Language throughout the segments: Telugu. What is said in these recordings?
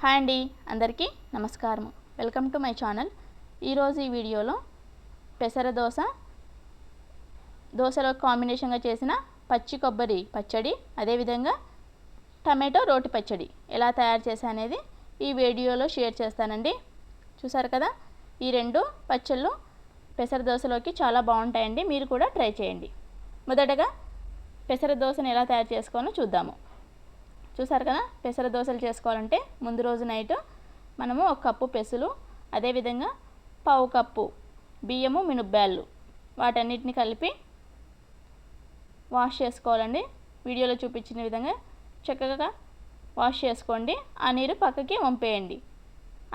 హాయ్ అండి అందరికీ నమస్కారం వెల్కమ్ టు మై ఛానల్. ఈరోజు ఈ వీడియోలో పెసర దోశ దోశలో కాంబినేషన్గా చేసిన పచ్చి కొబ్బరి పచ్చడి అదేవిధంగా టమాటో రోటి పచ్చడి ఎలా తయారు చేసా అనేది ఈ వీడియోలో షేర్ చేస్తానండి. చూసారు కదా ఈ రెండు పచ్చళ్ళు పెసర దోశలోకి చాలా బాగుంటాయండి. మీరు కూడా ట్రై చేయండి. మొదటగా పెసర దోశను ఎలా తయారు చేసుకోవాలో చూద్దాము. చూసారు కదా? పెసర దోశలు చేసుకోవాలంటే ముందు రోజు నైట్ మనము ఒక కప్పు పెసులు అదేవిధంగా పావు కప్పు బియ్యము మినుబ్బ్యాళ్ళు వాటన్నిటిని కలిపి వాష్ చేసుకోవాలండి. వీడియోలో చూపించిన విధంగా చక్కగా వాష్ చేసుకోండి. ఆ నీరు పక్కకి వంపేయండి.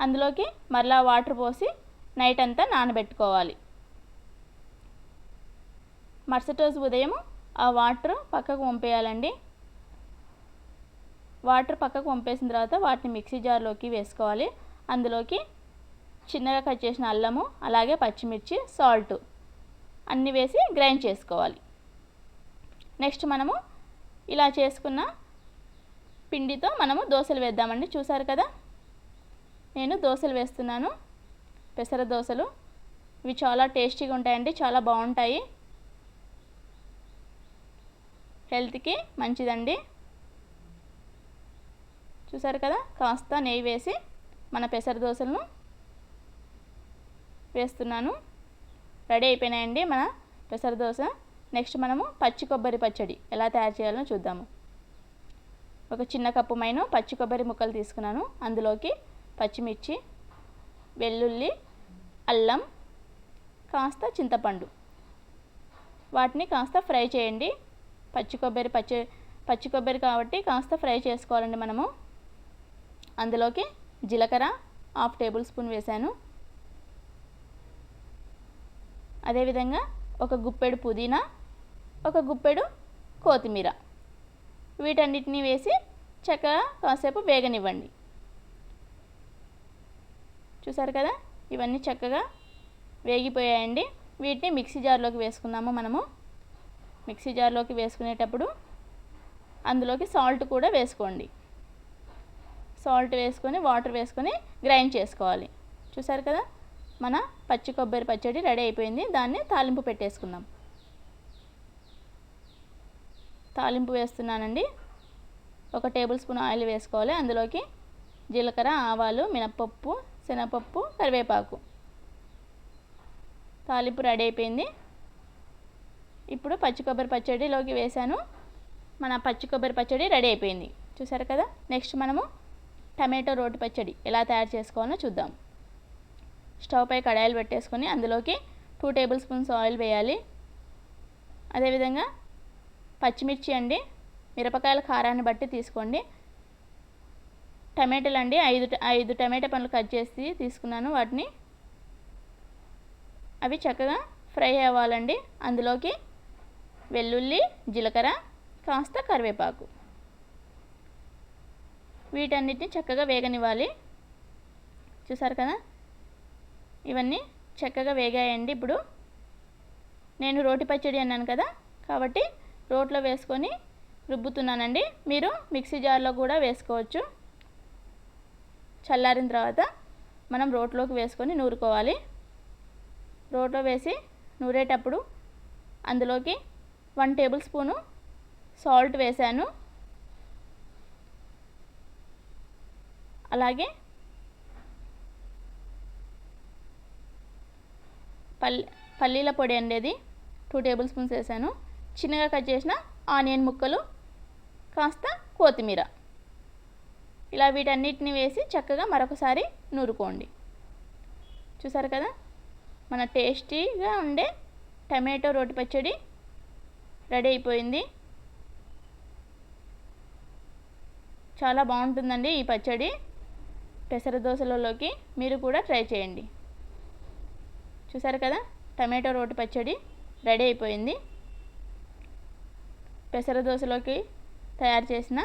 అందులోకి మరలా వాటర్ పోసి నైట్ అంతా నానబెట్టుకోవాలి. మరుసటి రోజు ఉదయం ఆ వాటర్ పక్కకు వంపేయాలండి. వాటర్ పక్కకు పంపేసిన తర్వాత వాటిని మిక్సీ జార్లోకి వేసుకోవాలి. అందులోకి చిన్నగా కట్ చేసిన అల్లము అలాగే పచ్చిమిర్చి సాల్ట్ అన్నీ వేసి గ్రైండ్ చేసుకోవాలి. నెక్స్ట్ మనము ఇలా చేసుకున్న పిండితో మనము దోశలు వేద్దామండి. చూసారు కదా? నేను దోశలు వేస్తున్నాను. పెసర దోశలు. ఇవి చాలా టేస్టీగా ఉంటాయండి. చాలా బాగుంటాయి. హెల్త్కి మంచిదండి. చూసారు కదా? కాస్త నెయ్యి వేసి మన పెసర దోశలను వేస్తున్నాను. రెడీ అయిపోయినాయండి మన పెసర దోశ. నెక్స్ట్ మనము పచ్చి కొబ్బరి పచ్చడి ఎలా తయారు చేయాలో చూద్దాము. ఒక చిన్న కప్పు మైన పచ్చి కొబ్బరి ముక్కలు తీసుకున్నాను. అందులోకి పచ్చిమిర్చి వెల్లుల్లి అల్లం కాస్త చింతపండు. వాటిని కాస్త ఫ్రై చేయండి. పచ్చి కొబ్బరి పచ్చి పచ్చి కొబ్బరి కాబట్టి కాస్త ఫ్రై చేసుకోవాలండి మనము. అందులోకి జీలకర్ర హాఫ్ టేబుల్ స్పూన్ వేశాను. అదేవిధంగా ఒక గుప్పెడు పుదీనా ఒక గుప్పెడు కొత్తిమీర. వీటన్నిటిని వేసి చక్కగా కాసేపు వేగనివ్వండి. చూసారు కదా? ఇవన్నీ చక్కగా వేగిపోయాయండి. వీటిని మిక్సీ జార్లోకి వేసుకుందాము మనము. మిక్సీ జార్లోకి వేసుకునేటప్పుడు అందులోకి సాల్ట్ కూడా వేసుకోండి. సాల్ట్ వేసుకొని వాటర్ వేసుకొని గ్రైండ్ చేసుకోవాలి. చూసారు కదా? మన పచ్చి కొబ్బరి పచ్చడి రెడీ అయిపోయింది. దాన్ని తాలింపు పెట్టేసుకుందాం. తాలింపు వేస్తున్నానండి. ఒక టేబుల్ స్పూన్ ఆయిల్ వేసుకోవాలి. అందులోకి జీలకర్ర ఆవాలు మినపప్పు శనగపప్పు కరివేపాకు. తాలింపు రెడీ అయిపోయింది. ఇప్పుడు పచ్చి కొబ్బరి పచ్చడిలోకి వేసాను మన పచ్చి కొబ్బరి పచ్చడి రెడీ అయిపోయింది. చూసారు కదా? నెక్స్ట్ మనము టమాటో రోటి పచ్చడి ఎలా తయారు చేసుకోవాలో చూద్దాం. స్టవ్ పై కడాయిలు పెట్టేసుకొని అందులోకి టూ టేబుల్ స్పూన్స్ ఆయిల్ వేయాలి. అదేవిధంగా పచ్చిమిర్చి అండి మిరపకాయల కారాన్ని బట్టి తీసుకోండి. టమాటాలు అండి ఐదు ఐదు టమాటా పండ్లు కట్ చేసి తీసుకున్నాను వాటిని. అవి చక్కగా ఫ్రై అవ్వాలండి. అందులోకి వెల్లుల్లి జీలకర్ర కాస్త కరివేపాకు. వీటన్నిటిని చక్కగా వేగనివ్వాలి. చూసారు కదా? ఇవన్నీ చక్కగా వేగాయండి ఇప్పుడు. నేను రోటి పచ్చడి అన్నాను కదా? కాబట్టి రోట్లో వేసుకొని రుబ్బుతున్నానండి. మీరు మిక్సీ జార్లో కూడా వేసుకోవచ్చు. చల్లారిన తర్వాత మనం రోట్లోకి వేసుకొని నూరుకోవాలి. రోట్లో వేసి నూరేటప్పుడు అందులోకి వన్ టేబుల్ స్పూను సాల్ట్ వేసాను అలాగే పల్లి పల్లీల పొడి అనేది టూ టేబుల్ స్పూన్స్ వేసాను. చిన్నగా కట్ చేసిన ఆనియన్ ముక్కలు కాస్త కొత్తిమీర. ఇలా వీటన్నిటిని వేసి చక్కగా మరొకసారి నూరుకోండి. చూసారు కదా? మన టేస్టీగా ఉండే టమాటో రోటి పచ్చడి రెడీ అయిపోయింది. చాలా బాగుంటుందండి ఈ పచ్చడి. పెసర దోశలలోకి మీరు కూడా ట్రై చేయండి. చూసారు కదా? టమాటో రోటి పచ్చడి రెడీ అయిపోయింది. పెసర దోశలోకి తయారు చేసిన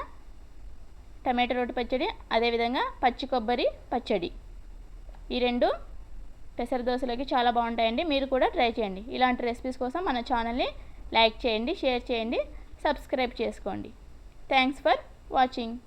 టమాటో రోటి పచ్చడి అదేవిధంగా పచ్చి కొబ్బరి పచ్చడి. ఈ రెండు పెసర దోశలోకి చాలా బాగుంటాయండి. మీరు కూడా ట్రై చేయండి. ఇలాంటి రెసిపీస్ కోసం మన ఛానల్ని లైక్ చేయండి షేర్ చేయండి సబ్స్క్రైబ్ చేసుకోండి. Thanks for watching.